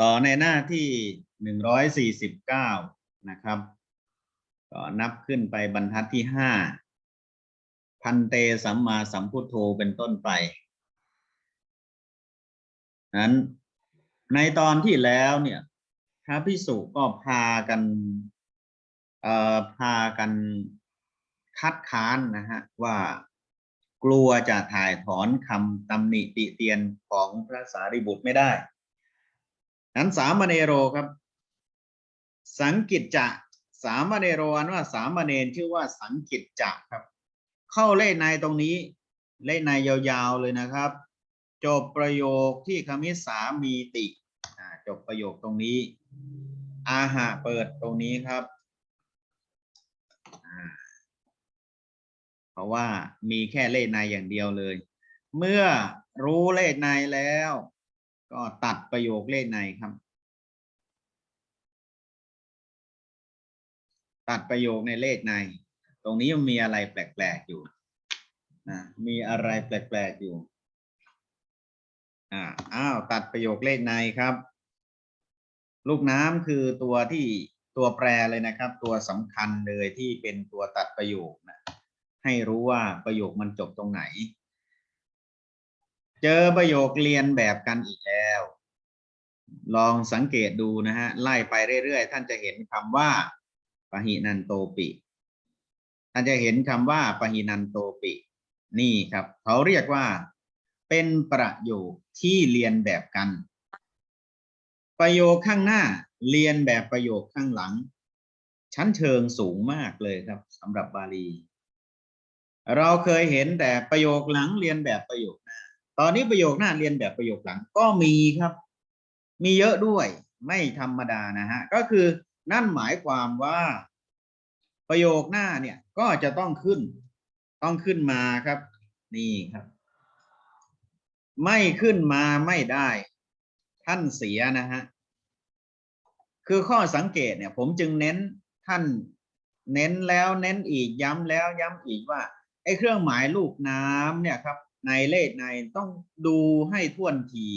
ต่อในหน้าที่หนึ่งร้อยสี่สิบเก้านะครับ ก็นับขึ้นไปบรรทัดที่ห้าพันเตสัมมาสัมพุทโธเป็นต้นไป นั้นในตอนที่แล้วเนี่ยพระพิสุก็พากันเอ่อพากันคัดค้านนะฮะว่ากลัวจะถ่ายถอนคำตำหนิติเตียนของพระสารีบุตรไม่ได้ นั้นสามเณโรครับ สังกิจจะสามเณโรอันว่าสามเณรชื่อว่าสังกิจจะครับ เข้าเล่ในตรงนี้ เล่ในยาวๆเลยนะครับ จบประโยคที่คมิสามีติจบประโยคตรงนี้ อาหะเปิดตรงนี้ครับเพราะว่ามีแค่เลขในอย่างเดียวเลย เมื่อรู้เลขในแล้ว ก็ตัดประโยคเลขในครับ ตัดประโยคในเลขใน ตรงนี้มีอะไรแปลกๆอยู่นะมีอะไรแปลกๆอยู่อ่าอ้าวตัดประโยคเลขในครับ ลูกน้ำคือตัวที่ตัวแปรเลยนะครับ ตัวสำคัญเลยที่เป็นตัวตัดประโยคนะให้รู้ว่าประโยคมันจบตรงไหน เจอประโยคเรียนแบบกันอีกแล้ว ลองสังเกตดูนะฮะ ไล่ไปเรื่อยๆ ท่านจะเห็นคำว่าปหินันโตปิ ท่านจะเห็นคำว่าปหินันโตปิ นี่ครับ เขาเรียกว่า เป็นประโยคที่เรียนแบบกัน ประโยคข้างหน้าเรียนแบบประโยคข้างหลัง ชั้นเชิงสูงมากเลยครับสำหรับบาลี เราเคยเห็นแต่ประโยคหลังเรียนแบบประโยค ตอนนี้ประโยคหน้าเรียนแบบประโยคหลังก็มีครับ มีเยอะด้วยไม่ธรรมดานะฮะก็คือนั่นหมายความว่า ประโยคหน้าเนี่ยก็จะต้องขึ้น ต้องขึ้นมาครับ นี่ครับ ไม่ขึ้นมาไม่ได้ ท่านเสียนะฮะคือข้อสังเกตเนี่ย ผมจึงเน้นท่านเน้นแล้วเน้นอีกย้ำแล้วย้ำอีกว่าไอ้เครื่องหมายลูกน้ำเนี่ยครับ ในเลขในต้องดูให้ท่วนที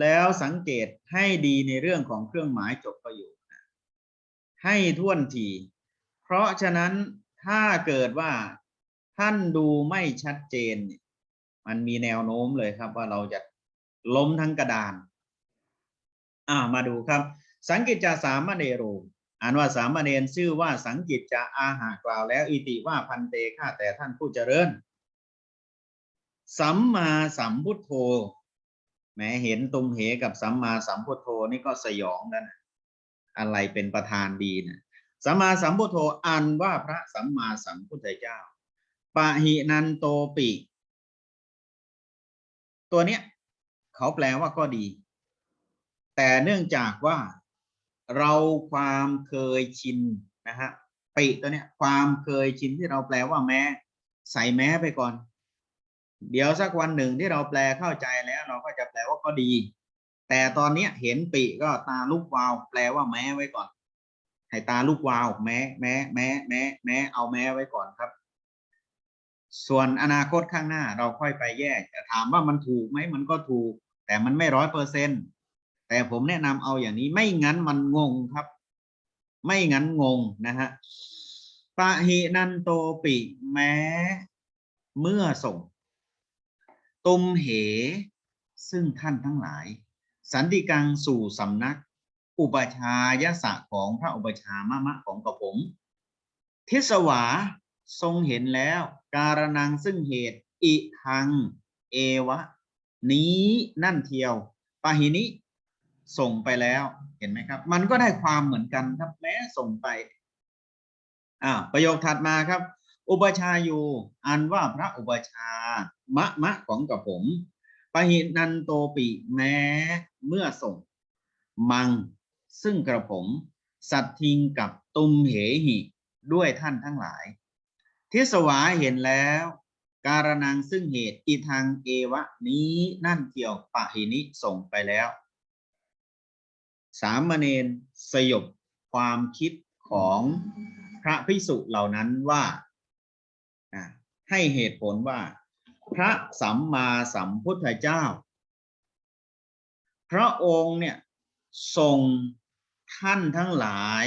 แล้วสังเกตให้ดีในเรื่องของเครื่องหมายจบประโยคให้ท่วนที เพราะฉะนั้นถ้าเกิดว่าท่านดูไม่ชัดเจน มันมีแนวโน้มเลยครับว่าเราจะล้มทั้งกระดาน อ่ามาดูครับ สังกิจจาสามเณโรอ่านว่าสามเณรชื่อว่าสังกิจจาอาหากล่าวแล้วอิติว่าพันเตข้าแต่ท่านผู้เจริญ สัมมาสัมพุทโธแหมเห็นตุมเหกับสัมมาสัมพุทโธนี่ก็สยองแล้วนะอะไรเป็นประธานดีนะสัมมาสัมพุทโธอันว่าพระสัมมาสัมพุทธเจ้าปะหินันโตปิ ตัวเนี้ยเขาแปลว่าก็ดี แต่เนื่องจากว่าเราความเคยชินนะฮะปิตัวเนี้ยความเคยชินที่เราแปลว่าแม้ ใส่แม้ไปก่อน เดี๋ยวสักวันหนึ่งที่เราแปลเข้าใจแล้ว เราก็จะแปลว่าก็ดี แต่ตอนนี้เห็นปิก็ตาลูกวาว แปลว่าแม้ไว้ก่อน ให้ตาลูกวาวแม้แม้แม้แม้แม้เอาแม้ไว้ก่อนครับ ส่วนอนาคตข้างหน้าเราค่อยไปแยกแต่ถามว่ามันถูกไหมมันก็ถูก แต่มันไม่ร้อยเปอร์เซ็นต์แต่ผมแนะนำเอาอย่างนี้ไม่งั้นมันงงครับ ไม่งั้นงงนะฮะปะหินันโตปิ แม้ เมื่อส่ง ตุมเห ซึ่งท่านทั้งหลาย สันติกังสู่สำนัก อุปชายสะของพระอุปชามะมะของกระผม ทิสวาทรงเห็นแล้ว การนังซึ่งเหตุ อิทัง เอวะ นี้นั่นเทียวปาหินิส่งไปแล้วเห็นไหมครับ มันก็ได้ความเหมือนกันครับแม้ส่งไปอ่าวประโยคถัดมาครับ อุปชายูอันว่าพระอุปชามะมะของกับผมปหินันโตปิแม้เมื่อส่ง มัง ซึ่งกระผม สัตทิงกับตุมเหหิด้วยท่านทั้งหลาย ทิสวาเห็นแล้ว การนังซึ่งเหตุอีทางเอวะนี้นั่นเกี่ยวปะหินิส่งไปแล้ว สามเณรสยบความคิดของพระภิกษุเหล่านั้นว่า ให้เหตุผลว่า พระสัมมาสัมพุทธเจ้า พระองค์เนี่ยส่งท่านทั้งหลาย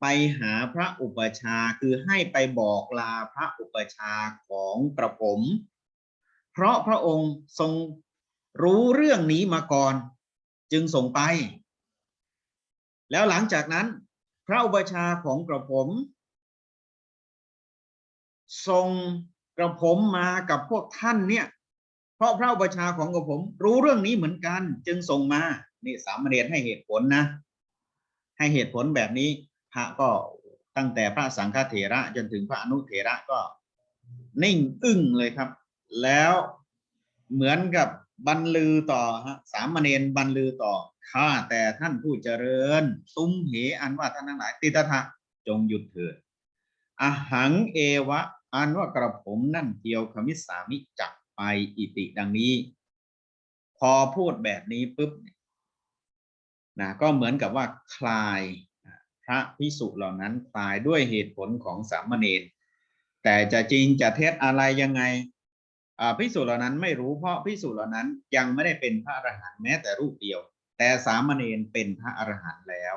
ไปหาพระอุปชาคือให้ไปบอกลาพระอุปชาของกระผม เพราะพระองค์ทรงรู้เรื่องนี้มาก่อน จึงส่งไป แล้วหลังจากนั้น พระอุปชาของกระผม ส่งกระผมมากับพวกท่านเนี่ย เพราะพระอุปชาของกระผม รู้เรื่องนี้เหมือนกัน จึงส่งมานี่สามเณรให้เหตุผลนะ ให้เหตุผลแบบนี้พระก็ตั้งแต่พระสังฆเถระจนถึงพระอนุเถระก็ นิ่งอึ้งเลยครับ แล้วเหมือนกับบรรลือต่อฮะสามเณรบรรลือต่อข้าแต่ท่านผู้เจริญ ตุ้มเหอันว่าท่านทั้งหลายติตถะจงหยุดเถิดอหังเอวะ อันว่ากระผมนั่นเทียวขมิสามิจักไปอิติดังนี้ พอพูดแบบนี้ปุ๊บนะก็เหมือนกับว่าคลายพระพิสุเหล่านั้นคลายด้วยเหตุผลของสามเณรแต่จะจริงจะเท็จอะไรยังไงพิสูจน์เหล่านั้นไม่รู้เพราะพิสูจน์เหล่านั้นยังไม่ได้เป็นพระอรหันต์แม้แต่รูปเดียว แต่สามเณรเป็นพระอรหันต์แล้ว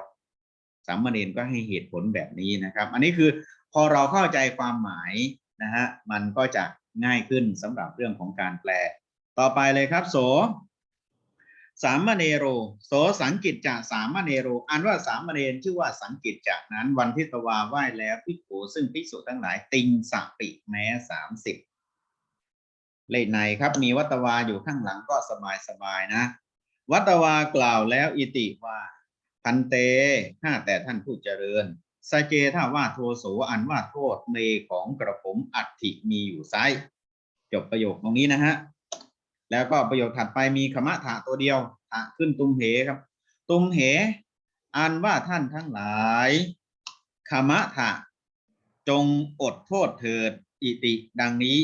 สามเณรก็ให้เหตุผลแบบนี้นะครับ อันนี้คือพอเราเข้าใจความหมาย นะฮะมันก็จะง่ายขึ้นสำหรับเรื่องของการแปล ต่อไปเลยครับโส สามเณโร โสสังกิจจะสามเณโร อันว่าสามเณรชื่อว่าสังกิจจากนั้น วันทิตวาไหว้แล้วพิกโขซึ่งภิกษุทั้งหลาย ติงสปิแม้สามสิบเลขในครับมีวัตวาอยู่ข้างหลังก็สบายสบายๆนะ วัตวากล่าวแล้วอิติว่าพันเตข้าแต่ท่านผู้เจริญ สเจถ้าว่าโทโสอันว่าโทษเมของกระผมอัติมีอยู่ไซจบประโยคตรงนี้นะฮะ แล้วก็ประโยคถัดไปมีคมะถะตัวเดียวถะขึ้นตุมเหครับ ตุมเห อันว่าท่านทั้งหลายคมะถะ จงอดโทษเถิดอิติ ดังนี้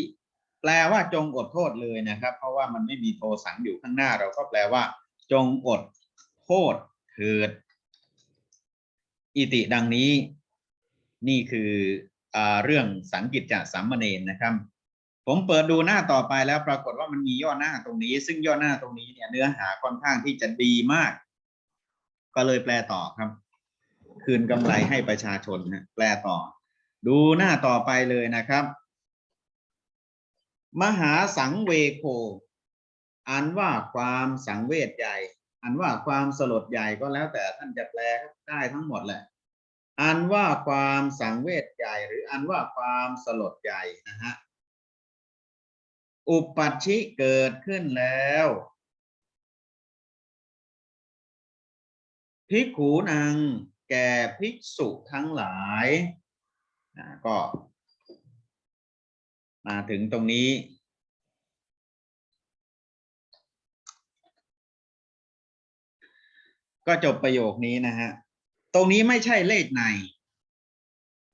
แปลว่าจงอดโทษเลยนะครับ เพราะว่ามันไม่มีโทสังอยู่ข้างหน้า เราก็แปลว่า จงอดโทษเถิด อิติดังนี้นี่คืออเรื่องสังกิจจะสัมมเนนนะครับ ผมเปิดดูหน้าต่อไปแล้วปรากฏว่ามันมีย่อหน้าตรงนี้ ซึ่งย่อหน้าตรงนี้เนี่ยเนื้อหาค่อนข้างที่จะดีมาก ก็เลยแปลต่อครับ คืนกำไรให้ประชาชนนะแปลต่อ ดูหน้าต่อไปเลยนะครับ มหาสังเวโคอันว่าความสังเวชใหญ่ อันว่าความสลดใหญ่ก็แล้วแต่ท่านจะแปลได้ทั้งหมดแหละ อันว่าความสังเวชใหญ่ หรืออันว่าความสลดใหญ่นะฮะอุปัชชิเกิดขึ้นแล้วภิกขูนางแก่ภิกษุทั้งหลายก็ มาถึงตรงนี้ ก็จบประโยคนี้นะฮะ ตรงนี้ไม่ใช่เลขใน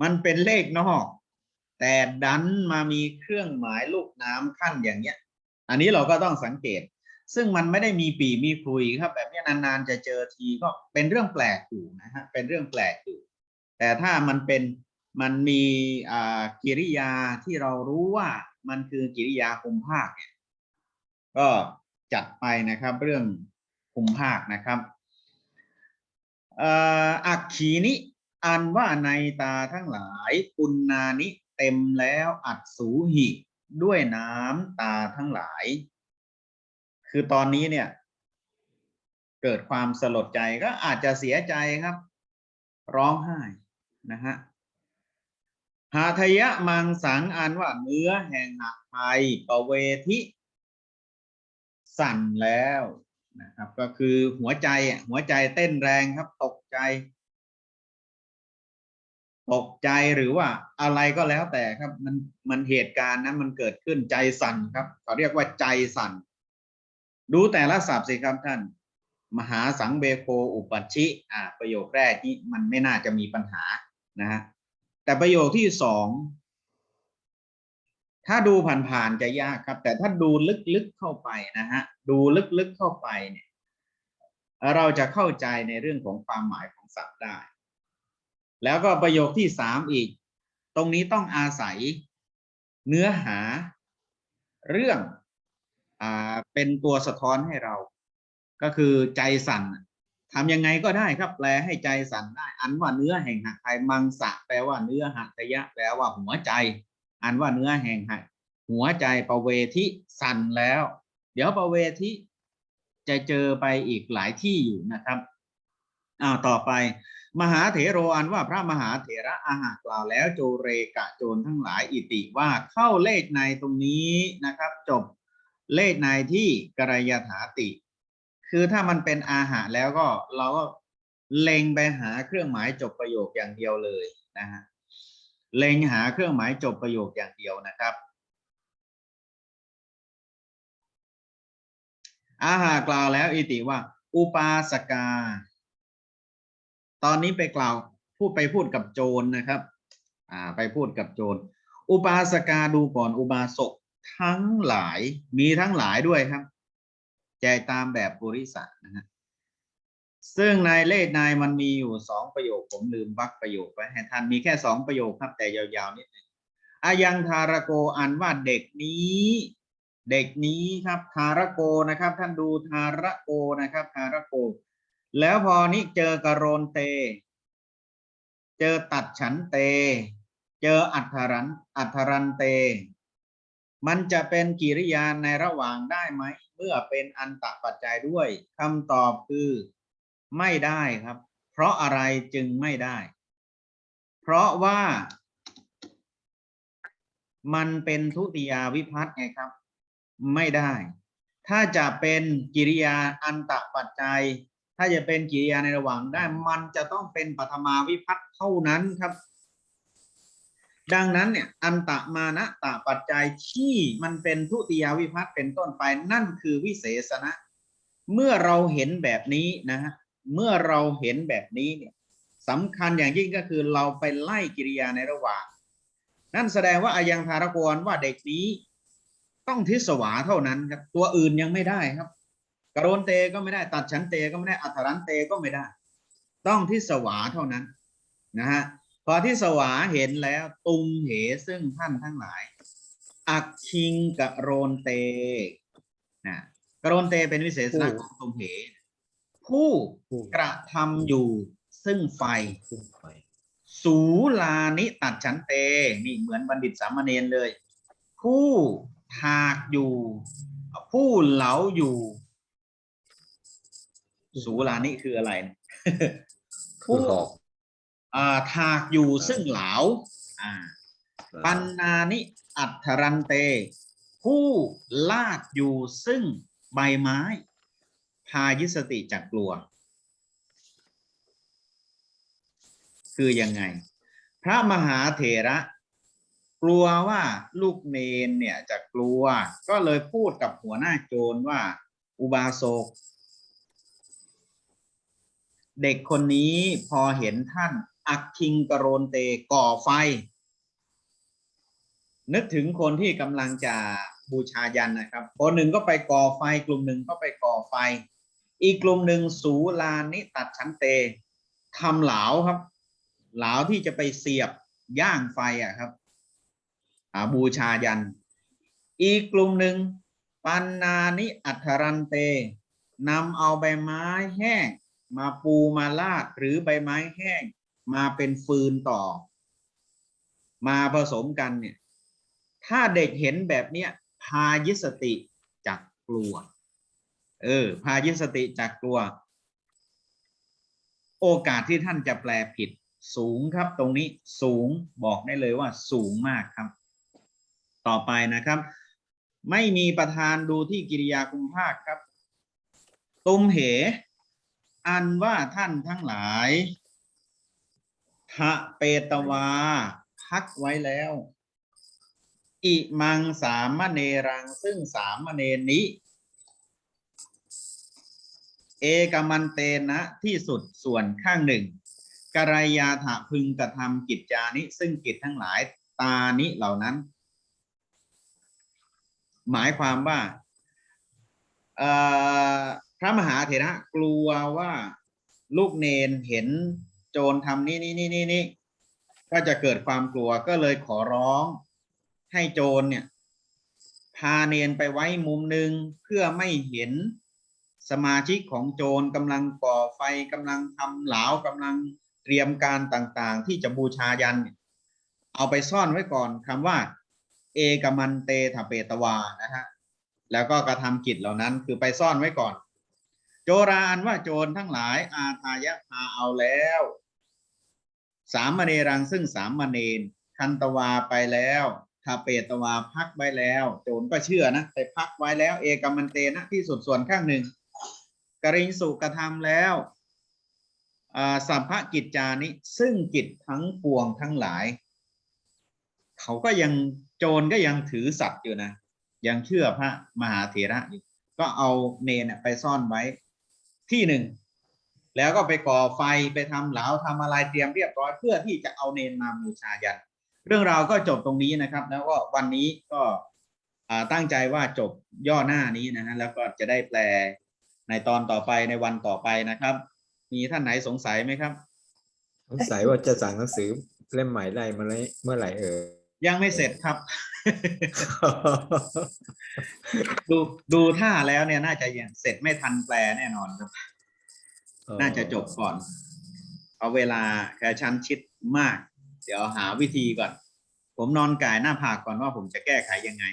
มันเป็นเลขนอก แต่ดันมามีเครื่องหมายลูกน้ำขั้นอย่างเนี้ย อันนี้เราก็ต้องสังเกต ซึ่งมันไม่ได้มีปีมีคุยครับ แบบนี้นานๆจะเจอทีก็เป็นเรื่องแปลกอยู่นะฮะ เป็นเรื่องแปลกอยู่ แต่ถ้ามันเป็นมันมีอ่ากิริยาที่เรารู้ว่ามันคือกิริยาคุมภาค ก็จัดไปนะครับเรื่องคุมภาคนะครับ อักขีนิอันว่าในตาทั้งหลายปุณนานิเต็มแล้วอัดสูหิ ด้วยน้ำตาทั้งหลาย คือตอนนี้เนี่ย เกิดความสลดใจก็อาจจะเสียใจครับ ร้องไห้นะฮะหาทยะมังสังอันว่าเนื้อแห่งหักไทยปเวทิ สั่นแล้ว นะครับ ก็คือหัวใจอะหัวใจเต้นแรงครับ ตกใจ ตกใจหรือว่าอะไรก็แล้วแต่ครับ มันมันเหตุการณ์นั้นมันเกิดขึ้นใจสั่นครับเขาเรียกว่าใจสั่น ดูแต่ละศัพท์สิครับท่าน มหาสังเบโคอุปัชชิอ่าประโยคแรกนี้มันไม่น่าจะมีปัญหานะฮะแต่ประโยคที่สองถ้าดูผ่านๆจะยากครับ แต่ถ้าดูลึกๆเข้าไปนะฮะ ดูลึกๆเข้าไปเนี่ยเราจะเข้าใจในเรื่องของความหมายของศัพท์ได้ แล้วก็ประโยคที่สามอีก ตรงนี้ต้องอาศัยเนื้อหาเรื่องอ่าเป็นตัวสะท้อนให้เรา ก็คือใจสั่นทำยังไงก็ได้ครับแปลให้ใจสั่นได้ อันว่าเนื้อแห่งหักไทยมังสะแปลว่าเนื้อหัตยะ แปลว่าหัวใจ อันว่าเนื้อแห่งหักหัวใจประเวทิสั่นแล้ว เดี๋ยวประเวทิจะเจอไปอีกหลายที่อยู่นะครับอ้าวต่อไป มหาเถโรอันว่าพระมหาเถระอาหากล่าวแล้วโจเรกะโจรทั้งหลายอิติว่าเข้าเลขในตรงนี้นะครับ จบเลขในที่กรยถาติ คือถ้ามันเป็นอาหารแล้วก็เราก็เล็งไปหาเครื่องหมายจบประโยคอย่างเดียวเลยนะฮะเล็งหาเครื่องหมายจบประโยคอย่างเดียวนะครับ อาหากล่าวแล้วอิติว่า อุปาสกา ตอนนี้ไปกล่าวพูดไปพูดกับโจรนะครับ อ่าไปพูดกับโจร อุปาสกาดูก่อนอุบาสกทั้งหลายมีทั้งหลายด้วยครับแจตามแบบปุริสะนะฮะซึ่งในเลขนายมันมีอยู่สองประโยคผมลืมวรรคประโยคไว้ให้ท่านมีแค่สองประโยคครับแต่ยาวๆนิดหนึ่งอายังทารโกอันว่าเด็กนี้ เด็กนี้ครับทารโกนะครับ ท่านดูทารโกนะครับทารโก แล้วพอนี้เจอกรโรนเต เจอตัดฉันเต เจออัทรันอัทรันเต มันจะเป็นกิริยาในระหว่างได้ไหม เมื่อเป็นอันตะปัจจัยด้วยคำตอบคือไม่ได้ครับ เพราะอะไรจึงไม่ได้ เพราะว่ามันเป็นทุติยาวิพัตน์ไงครับ ไม่ได้ ถ้าจะเป็นกิริยาอันตะปัจจัย ถ้าจะเป็นกิริยาในระหว่างได้มันจะต้องเป็นปฐมาวิพัตน์เท่านั้นครับ ดังนั้นเนี่ยอันตะมานะตะปัจจัยที่มันเป็นทุติยาวิพัตน์เป็นต้นไปนั่นคือวิเศษณะ เมื่อเราเห็นแบบนี้นะฮะเมื่อเราเห็นแบบนี้เนี่ยสำคัญอย่างยิ่งก็คือเราไปไล่กิริยาในระหว่าง นั่นแสดงว่าอายังธารกรว่าเด็กนี้ ต้องทิศวาเท่านั้นครับ ตัวอื่นยังไม่ได้ครับ กรโรนเตก็ไม่ได้ตัดฉันเตก็ไม่ได้อัทรันเตก็ไม่ได้ ต้องทิศวาเท่านั้นนะฮะพอทิศวาเห็นแล้วตุมเหซึ่งท่านทั้งหลาย อักคิงกโรนเตนะกโรนเตเป็นวิเศษณะของตุมเห ผู้ผู้กระทำอยู่ซึ่งไฟขึ้นไฟ สูลานิตัดฉันเต นี่เหมือนบัณฑิตสามเณรเลย ผู้ ถากอยู่ ผู้เหลาอยู่ สูลานิคืออะไรเนี่ยผู้หลอกอ่าถากอยู่ซึ่งเหลาอ่าปันนานิอัทรันเต ผู้ลาดอยู่ซึ่งใบไม้ พายิสติจากกลัว คือยังไง พระมหาเถระ กลัวว่าลูกเนนเนี่ยจะกลัว ก็เลยพูดกับหัวหน้าโจรว่า อุบาสกเด็กคนนี้พอเห็นท่าน อักคิงกรโรนเตก่อไฟ นึกถึงคนที่กำลังจะบูชายันนะครับ คนหนึ่งก็ไปก่อไฟ กลุ่มหนึ่งก็ไปก่อไฟ อีกกลุ่มหนึ่งสูลานิตัดชันเตทำเหลาครับ เหลาที่จะไปเสียบย่างไฟอะครับ บูชายัน อีกกลุ่มหนึ่งปันนานิอัทรันเตนำเอาใบไม้แห้ง มาปูมาลาดหรือใบไม้แห้ง มาเป็นฟืนต่อ มาผสมกันเนี่ย ถ้าเด็กเห็นแบบเนี้ยพายิสติจากกลัว เออ พายิสติจากกลัว โอกาสที่ท่านจะแปลผิด สูงครับตรงนี้สูงบอกได้เลยว่าสูงมากครับ ต่อไปนะครับ ไม่มีประธานดูที่กิริยาคุมภาคครับ ตุมเห อันว่าท่านทั้งหลายทะเปตวา พักไว้แล้ว อิมังสามเณรังซึ่งสามเณรนี้ เอกมันเตนะที่สุดส่วนข้างหนึ่งกรายาถะพึงกระทำกิจจานิ ซึ่งกิจทั้งหลายตานิเหล่านั้น หมายความว่าพระมหาเถระกลัวว่าลูกเนนเห็นโจรทำนี่นี่นี่นี่นี่ก็จะเกิดความกลัวก็เลยขอร้องให้โจรเนี่ย พาเนนไปไว้มุมหนึ่งเพื่อไม่เห็นสมาชิกของโจรกำลังก่อไฟกำลังทำเหลากำลังเตรียมการต่างๆ ที่จะบูชายัน เอาไปซ่อนไว้ก่อนคำว่า เอกมันเตถเปตวานะฮะแล้วก็กระทำกิจเหล่านั้นคือไปซ่อนไว้ก่อน โจราอันว่าโจรทั้งหลายอาทายะพาเอาแล้ว สามเณรังซึ่งสามเณรคันตวาไปแล้วทาเปตวาพักไว้แล้ว โจรก็เชื่อนะไปพักไว้แล้ว เอกมันเตนะที่สุดส่วนข้างหนึ่งกริงสุกระทำแล้วอ่าสัพพกิจจานิซึ่งกิจทั้งปวงทั้งหลาย เขาก็ยัง โจรก็ยังถือสัตว์อยู่นะ ยังเชื่อพระมหาเถระอยู่ก็เอาเนนไปซ่อนไว้ที่หนึ่ง แล้วก็ไปก่อไฟไปทำเหลาทำอะไรเตรียมเรียบร้อย เพื่อที่จะเอาเนนมาบูชายัน เรื่องราวก็จบตรงนี้นะครับ แล้วก็วันนี้ก็ตั้งใจว่าจบย่อหน้านี้นะฮะแล้วก็จะได้แปลในตอนต่อไปในวันต่อไปนะครับ มีท่านไหนสงสัยไหมครับ สงสัยว่าจะสั่งหนังสือเล่มใหม่ได้มาเลยเมื่อไหร่เอ่ย ยังไม่เสร็จครับ ดูดูท่าแล้วเนี่ยน่าจะยังเสร็จไม่ทันแปลแน่นอนครับ น่าจะจบก่อนเอาเวลากระชั้นชิดมาก เดี๋ยวหาวิธีก่อน ผมนอนก่ายหน้าผากก่อนว่าผมจะแก้ไขยังไง